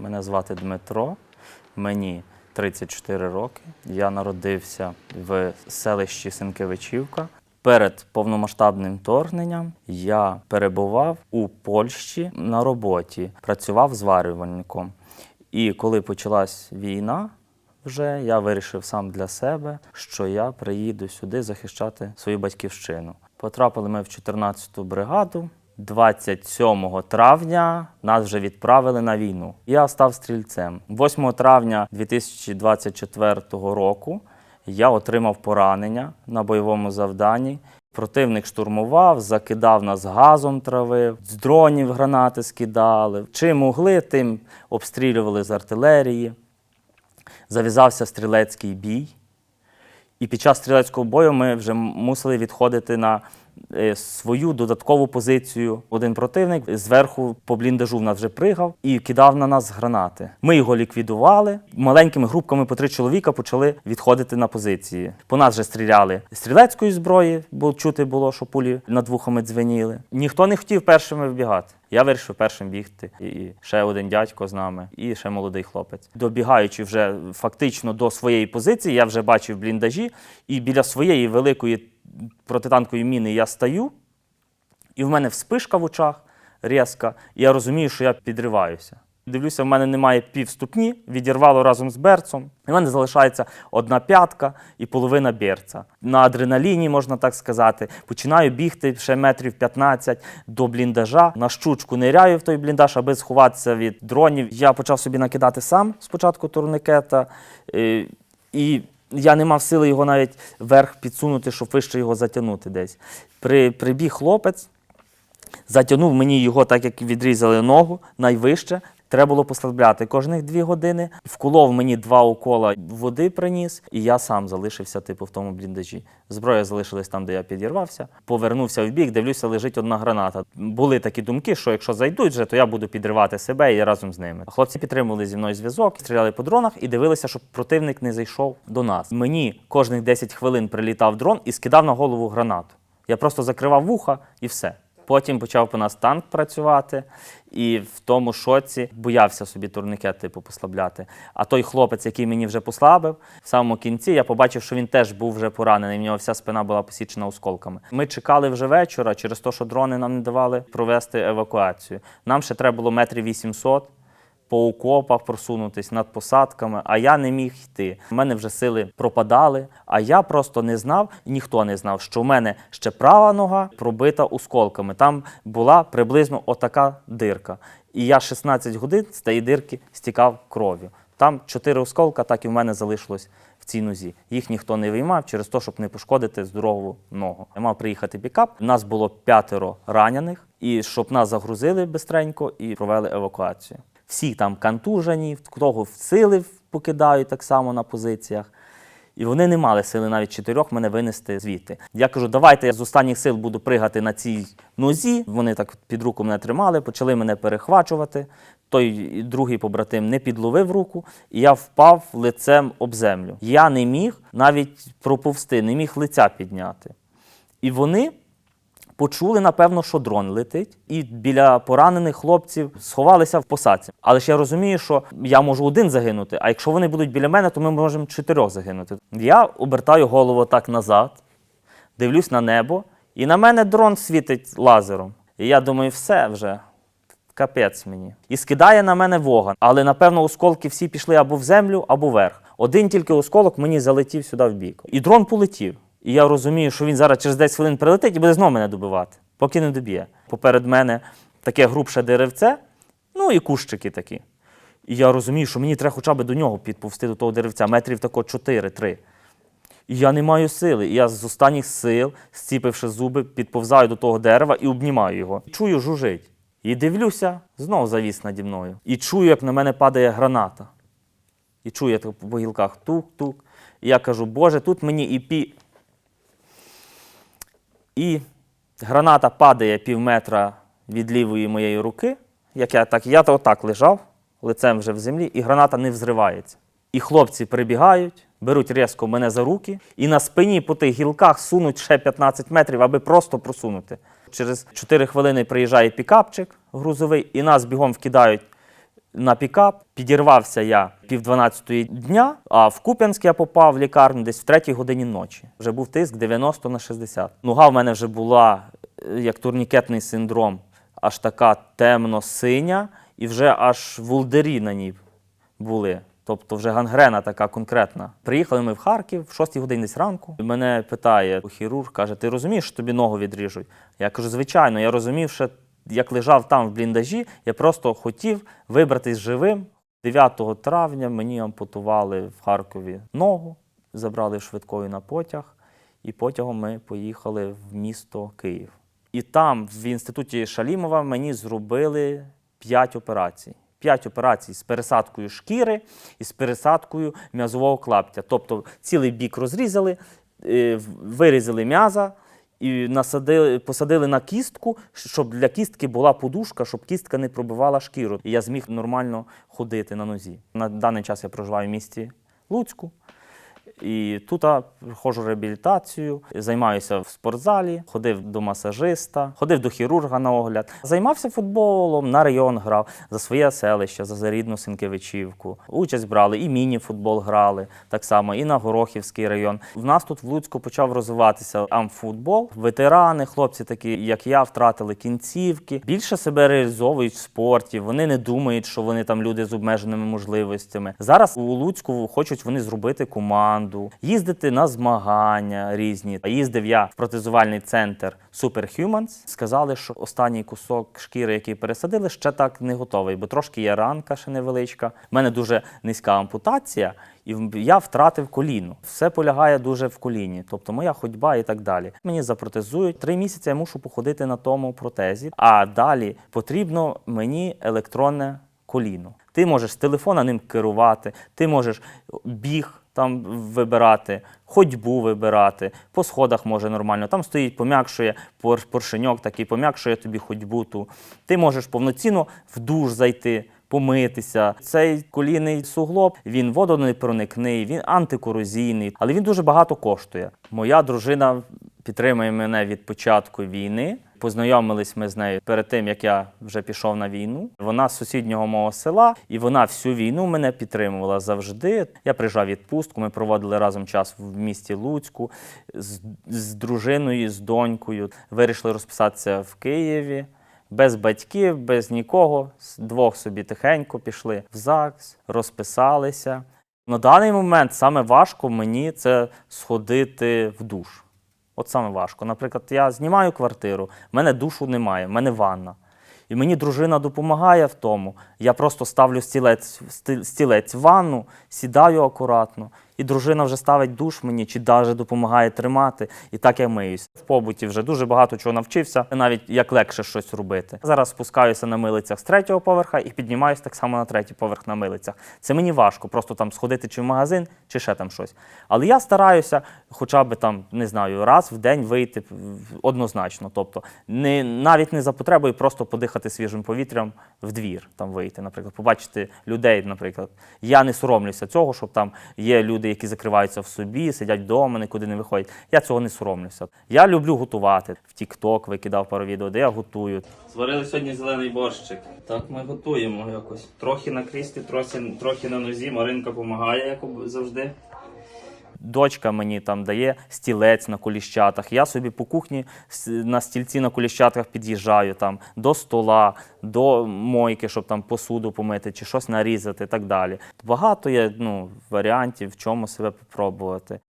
Мене звати Дмитро, мені 34 роки. Я народився в селищі Сенкевичівка. Перед повномасштабним вторгненням я перебував у Польщі на роботі, працював зварювальником. І коли почалась війна, вже я вирішив сам для себе, що я приїду сюди захищати свою батьківщину. Потрапили ми в 14-ту бригаду. 27 травня нас вже відправили на війну. Я став стрільцем. 8 травня 2024 року я отримав поранення на бойовому завданні. Противник штурмував, закидав нас газом травив, з дронів гранати скидали. Чим могли, тим обстрілювали з артилерії. Зав'язався стрілецький бій. І під час стрілецького бою ми вже мусили відходити на е, свою додаткову позицію. Один противник зверху по бліндажу в нас вже пригав і кидав на нас гранати. Ми його ліквідували. Маленькими групками по три чоловіка почали відходити на позиції. По нас вже стріляли стрілецької зброї, бо чути було, що пулі над вухами дзвеніли. Ніхто не хотів першими вбігати. Я вирішив першим бігти. І ще один дядько з нами, і ще молодий хлопець. Добігаючи вже фактично до своєї позиції, я вже бачив бліндажі, і біля своєї великої протитанкової міни я стаю, і в мене вспишка в очах різка, і я розумію, що я підриваюся. Дивлюся, в мене немає півступні, відірвало разом з берцом. І в мене залишається одна п'ятка і половина берця. На адреналіні, можна так сказати. Починаю бігти ще метрів 15 до бліндажа. На щучку ниряю в той бліндаж, аби сховатися від дронів. Я почав собі накидати сам спочатку турникета. е, І я не мав сили його навіть вверх підсунути, щоб вище його затягнути десь. При, прибіг хлопець, затягнув мені його, так як відрізали ногу найвище. Треба було послабляти кожних дві години. Вколов мені два укола води приніс, і я сам залишився, типу, в тому бліндажі. Зброя залишилась там, де я підірвався. Повернувся в бік, дивлюся, лежить одна граната. Були такі думки, що якщо зайдуть вже, то я буду підривати себе і разом з ними. Хлопці підтримували зі мною зв'язок, стріляли по дронах і дивилися, щоб противник не зайшов до нас. Мені кожних 10 хвилин прилітав дрон і скидав на голову гранату. Я просто закривав вуха і все. Потім почав по нас танк працювати, і в тому шоці боявся собі турникет типу послабляти. А той хлопець, який мені вже послабив, в самому кінці я побачив, що він теж був вже поранений. В нього вся спина була посічена осколками. Ми чекали вже вечора через те, що дрони нам не давали провести евакуацію. Нам ще треба було метрів 800 по окопах просунутись над посадками, а я не міг йти. У мене вже сили пропадали, а я просто не знав, ніхто не знав, що в мене ще права нога пробита осколками. Там була приблизно отака дирка. І я 16 годин з тієї дирки стікав кров'ю. Там чотири осколка, так і в мене залишилось в цій нозі. Їх ніхто не виймав через те, щоб не пошкодити здорову ногу. Я мав приїхати пікап. Нас було п'ятеро ранених, і щоб нас загрузили бистренько і провели евакуацію. Всі там контужені, в сили покидають так само на позиціях. І вони не мали сили навіть чотирьох мене винести звідти. Я кажу, давайте я з останніх сил буду пригати на цій нозі. Вони так під руку мене тримали, почали мене перехвачувати. Той другий побратим не підловив руку, і я впав лицем об землю. Я не міг навіть проповсти, не міг лиця підняти. І вони почули, напевно, що дрон летить, і біля поранених хлопців сховалися в посадці. Але ж я розумію, що я можу один загинути, а якщо вони будуть біля мене, то ми можемо чотирьох загинути. Я обертаю голову так назад, дивлюсь на небо, і на мене дрон світить лазером. І я думаю, все вже. Капець мені. І скидає на мене вогонь. Але напевно осколки всі пішли або в землю, або вверх. Один тільки осколок мені залетів сюди в бік. І дрон полетів. І я розумію, що він зараз через 10 хвилин прилетить і буде знову мене добивати, поки не доб'є. Поперед мене таке грубше деревце, ну і кущики такі. І я розумію, що мені треба хоча б до нього підповсти до того деревця, метрів тако 4-3. І я не маю сили. І я з останніх сил, зціпивши зуби, підповзаю до того дерева і обнімаю його. Чую, жужить. І дивлюся, знов завіс наді мною. І чую, як на мене падає граната. І чую я так по гілках тук-тук. І я кажу, Боже, тут мені і пі. І граната падає пів метра від лівої моєї руки. Як я так, я то отак лежав, лицем вже в землі, і граната не взривається. І хлопці прибігають, беруть різко мене за руки, і на спині по тих гілках сунуть ще 15 метрів, аби просто просунути. Через 4 хвилини приїжджає пікапчик грузовий, і нас бігом вкидають на пікап. Підірвався я пів 12 дня, а в Куп'янськ я попав в лікарню десь в 3 годині ночі. Вже був тиск 90 на 60. Нога в мене вже була е, як турнікетний синдром, аж така темно-синя, і вже аж вулдері на ній були. Тобто вже гангрена така конкретна. Приїхали ми в Харків в 6 годині десь ранку. Мене питає хірург, каже: Ти розумієш, що тобі ногу відріжуть? Я кажу, звичайно, я розумів, що як лежав там в бліндажі, я просто хотів вибратись живим. 9 травня мені ампутували в Харкові ногу, забрали швидкою на потяг, і потягом ми поїхали в місто Київ. І там, в інституті Шалімова, мені зробили 5 операцій. 5 операцій з пересадкою шкіри і з пересадкою м'язового клаптя. Тобто цілий бік розрізали, е, вирізали м'яза і насадили, посадили на кістку, щоб для кістки була подушка, щоб кістка не пробивала шкіру. І я зміг нормально ходити на нозі. На даний час я проживаю в місті Луцьку. І тут проходжу реабілітацію, займаюся в спортзалі, ходив до масажиста, ходив до хірурга на огляд. Займався футболом, на район грав за своє селище, за зарідну Синкевичівку. Участь брали, і міні-футбол грали так само, і на Горохівський район. В нас тут в Луцьку почав розвиватися амфутбол. Ветерани, хлопці, такі як я, втратили кінцівки. Більше себе реалізовують в спорті. Вони не думають, що вони там люди з обмеженими можливостями. Зараз у Луцьку хочуть вони зробити команду, їздити на змагання різні. Їздив я в протезувальний центр Superhumans. Сказали, що останній кусок шкіри, який пересадили, ще так не готовий, бо трошки є ранка ще невеличка. У мене дуже низька ампутація, і я втратив коліно. Все полягає дуже в коліні, тобто моя ходьба і так далі. Мені запротезують. Три місяці я мушу походити на тому протезі, а далі потрібно мені електронне коліно. Ти можеш з телефона ним керувати, ти можеш біг там вибирати, ходьбу вибирати, по сходах може нормально. Там стоїть, пом'якшує поршеньок, такий пом'якшує тобі ходьбу ту. Ти можеш повноцінно в душ зайти. Помитися. Цей колінний суглоб, він водонепроникний, він антикорозійний, але він дуже багато коштує. Моя дружина підтримує мене від початку війни. Познайомились ми з нею перед тим, як я вже пішов на війну. Вона з сусіднього мого села, і вона всю війну мене підтримувала завжди. Я приїжджав відпустку. Ми проводили разом час в місті Луцьку з, з дружиною, з донькою. Вирішили розписатися в Києві. Без батьків, без нікого, з двох собі тихенько пішли в ЗАГС, розписалися. На даний момент саме важко мені це сходити в душ. От саме важко. Наприклад, я знімаю квартиру, в мене душу немає, в мене ванна. І мені дружина допомагає в тому. Я просто ставлю стілець, в ванну, сідаю акуратно, і дружина вже ставить душ мені, чи навіть допомагає тримати, і так я миюсь. В побуті вже дуже багато чого навчився, навіть як легше щось робити. Зараз спускаюся на милицях з третього поверха і піднімаюся так само на третій поверх на милицях. Це мені важко, просто там сходити чи в магазин, чи ще там щось. Але я стараюся хоча б там, не знаю, раз в день вийти однозначно. Тобто, не, навіть не за потребою, просто подихати свіжим повітрям в двір, там вийти, наприклад, побачити людей, наприклад. Я не соромлюся цього, щоб там є люди, які закриваються в собі, сидять вдома, нікуди не виходять. Я цього не соромлюся. Я люблю готувати. В TikTok викидав пару відео, де я готую. Зварили сьогодні зелений борщик. Так ми готуємо якось. Трохи на крісті, трохи, трохи на нозі. Маринка допомагає, як завжди. Дочка мені там дає стілець на коліщатах. Я собі по кухні на стільці на коліщатках під'їжджаю там до стола, до мойки, щоб там посуду помити чи щось нарізати і так далі. Багато є ну, варіантів, в чому себе попробувати.